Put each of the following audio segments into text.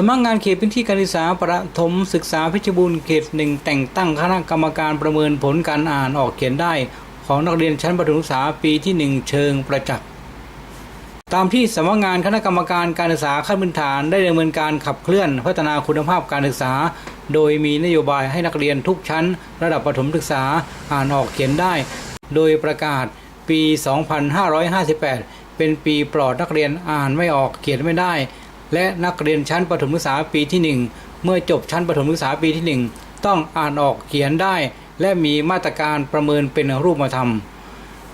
สำนักงานเขตพื้นที่การศึกษาประถมศึกษาเพชรบูรณ์เขตหนึ่งแต่งตั้งคณะกรรมการประเมินผลการอ่านออกเขียนได้ ของนักเรียนชั้นประถมศึกษาปีที่หนึ่งเชิงประจักษ์ตามที่สำนักงานคณะกรรมการการศึกษาขั้นพื้นฐานได้ดำเนินการขับเคลื่อนพัฒนาคุณภาพการศึกษา โดยมีนโยบายให้นักเรียนทุกชั้น ระดับประถมศึกษาอ่านออกเขียนได้ โดยประกาศปี 2558 เป็นปีปลอดนักเรียนอ่านไม่ออกเขียนไม่ได้ และนักเรียนชั้นประถมศึกษาปีที่ 1 เมื่อจบชั้นประถมศึกษาปีที่ 1 ต้องอ่านออกเขียนได้ และมีมาตรการประเมินเป็นรูปธรรม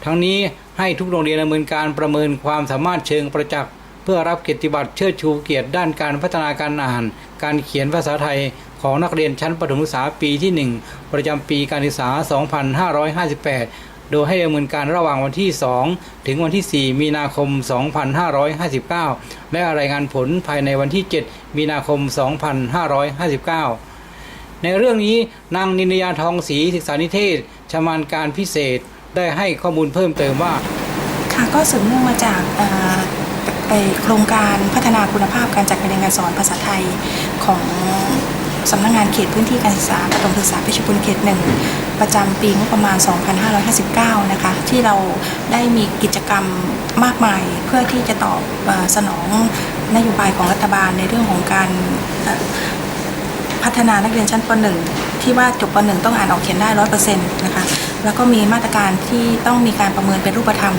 ทั้งนี้ให้ทุกโรงเรียนดำเนินการประเมินความสามารถเชิงประจักษ์เพื่อรับเกียรติบัตรเชิดชูเกียรติด้านการพัฒนาการอ่าน การเขียนภาษาไทยของนักเรียนชั้นประถมศึกษาปีที่ 1 ประจำปีการศึกษา 2558 โดยให้ดำเนินการระหว่างวันที่ 2 ถึงวันที่ 4 มีนาคม 2559 และรายงานผลภายในวันที่ 7 มีนาคม 2559 ในเรื่องนี้นางนินยาทองศรีศึกษานิเทศชำนาญการพิเศษได้ให้ข้อมูลเพิ่มเติมว่า ค่ะก็สืบเนื่องมาจากไอ้โครงการพัฒนาคุณภาพการจัดการเรียนการสอนภาษาไทยของสำนักงานเขตพื้นที่การศึกษาประถมศึกษาเพชรบุรีเขตหนึ่ง ประจำปีงบประมาณ 2559 นะคะ ที่เราได้มีกิจกรรมมากมาย เพื่อที่จะตอบอสนองนโยบายของรัฐบาลในเรื่องของการพัฒนานักเรียนชั้นป .1 ที่ว่าจบป .1 ต้องอ่านออกเขียนได้ร้อยเปอร์เซ็นต์นะคะ แล้วก็มีมาตรการที่ต้องมีการประเมินเป็นรูปธรรม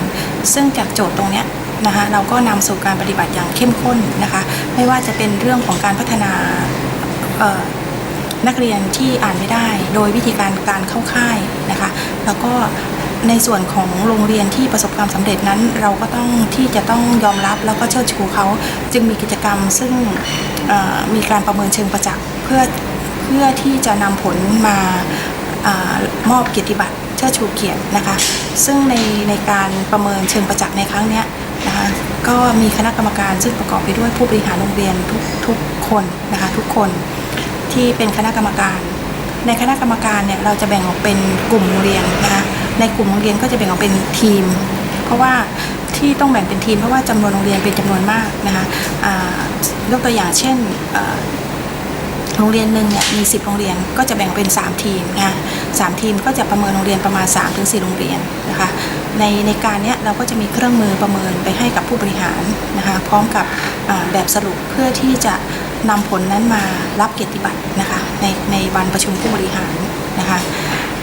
ซึ่งจากโจทย์ตรงนี้นะคะเราก็นำสู่การปฏิบัติอย่างเข้มข้นนะคะ ไม่ว่าจะเป็นเรื่องของการพัฒนา นักเรียนที่อ่านไม่ได้ โดยวิธีการการเข้าค่ายนะคะ แล้วก็ในส่วนของโรงเรียนที่ประสบความสำเร็จนั้น เราก็ต้องที่จะต้องยอมรับแล้วก็เชิดชูเขาจึงมีกิจกรรมซึ่งมีการประเมินเชิงประจักษ์เพื่อเพื่อที่จะนำผลมาอมอบเกียรติบัตรเชิดชูเกียรตินะคะ ซึ่งในในการประเมินเชิงประจักษ์ในครั้งนี้นะคะก็มีคณะกรรมการซึ่งประกอบไปด้วยผู้บริหารโรงเรียนทุกทุกคนนะคะทุกคน ที่เป็นคณะกรรมการ ในคณะกรรมการเนี่ยเราจะแบ่งออกเป็นกลุ่มโรงเรียนนะคะในกลุ่มโรงเรียนก็จะแบ่งออกเป็นทีม เพราะว่าที่ต้องแบ่งเป็นทีมเพราะว่าจำนวนโรงเรียนเป็นจำนวนมากนะคะยกตัวอย่างเช่นโรงเรียนหนึ่งเนี่ยมี 10 โรงเรียนก็จะแบ่งเป็น 3 ทีมนะคะสามทีมก็จะประเมินโรงเรียนประมาณ 3-4โรงเรียนนะคะในในการเนี้ยเราก็จะมีเครื่องมือประเมินไปให้กับผู้บริหารนะคะพร้อมกับแบบสรุปเพื่อที่จะ นำผลนั้นมารับเกียรติบัตรนะคะในในวันประชุมผู้บริหารนะคะ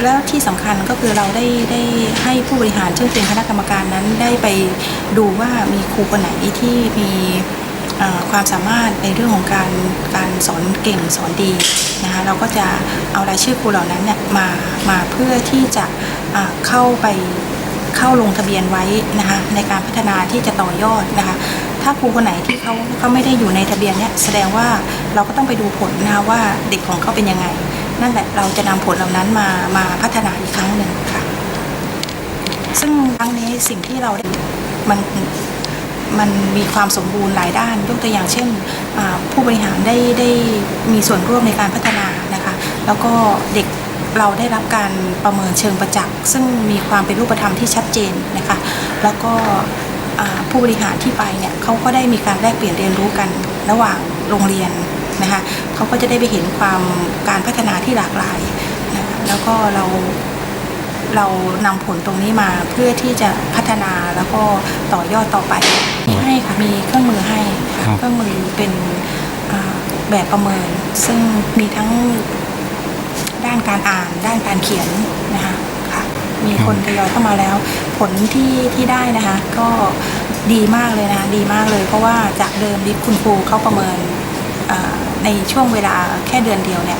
แล้วที่สำคัญก็คือเราได้ได้ให้ผู้บริหารซึ่งเป็นคณะกรรมการนั้นได้ไปดูว่ามีครูคนไหนที่มีความสามารถในเรื่องของการการสอนเก่งสอนดีนะคะเราก็จะเอารายชื่อครูเหล่านั้นเนี่ยมามาเพื่อที่จะอ่าเข้าไปเข้าลงทะเบียนไว้นะคะในการพัฒนาที่จะต่อยอดนะคะ ถ้าครูคนไหนที่เขาเขาไม่ได้อยู่ในทะเบียนเนี่ยแสดงว่าเราก็ต้องไปดูผลนะคะว่าเด็กของเขาเป็นยังไง นั่นแหละเราจะนำผลเหล่านั้นมามาพัฒนาอีกครั้งหนึ่งค่ะ ซึ่งครั้งนี้สิ่งที่เราได้มันมันมีความสมบูรณ์หลายด้านยกตัวอย่างเช่น ผู้บริหารได้ได้มีส่วนร่วมในการพัฒนานะคะ แล้วก็เด็กเราได้รับการประเมินเชิงประจักษ์ซึ่งมีความเป็นรูปธรรมที่ชัดเจนนะคะ แล้วก็ ผู้บริหารที่ไปเนี่ยเขาก็ได้มีการแลกเปลี่ยนเรียนรู้กันระหว่างโรงเรียนนะคะเขาก็จะได้ไปเห็นความการพัฒนาที่หลากหลายนะคะแล้วก็เราเรานำผลตรงนี้มาเพื่อที่จะพัฒนาแล้วก็ต่อยอดต่อไปให้ค่ะมีเครื่องมือให้ค่ะครับเครื่องมือเป็นอ่าแบบประเมิน ซึ่งมีทั้งด้านการอ่านด้านการเขียนนะคะค่ะ มีคนทยอยเข้ามาแล้ว ผลที่ที่ได้นะคะ ก็ดีมากเลยนะคะดีมากเลย เพราะว่าจากเดิมที่คุณครูเขาประเมินในช่วงเวลาแค่เดือนเดียวเนี่ย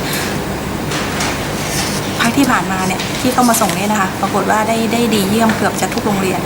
พักที่ผ่านมาเนี่ยที่เข้ามาส่งเนี่ยนะคะ ปรากฏว่าได้ได้ดีเยี่ยมเกือบจะทุกโรงเรียน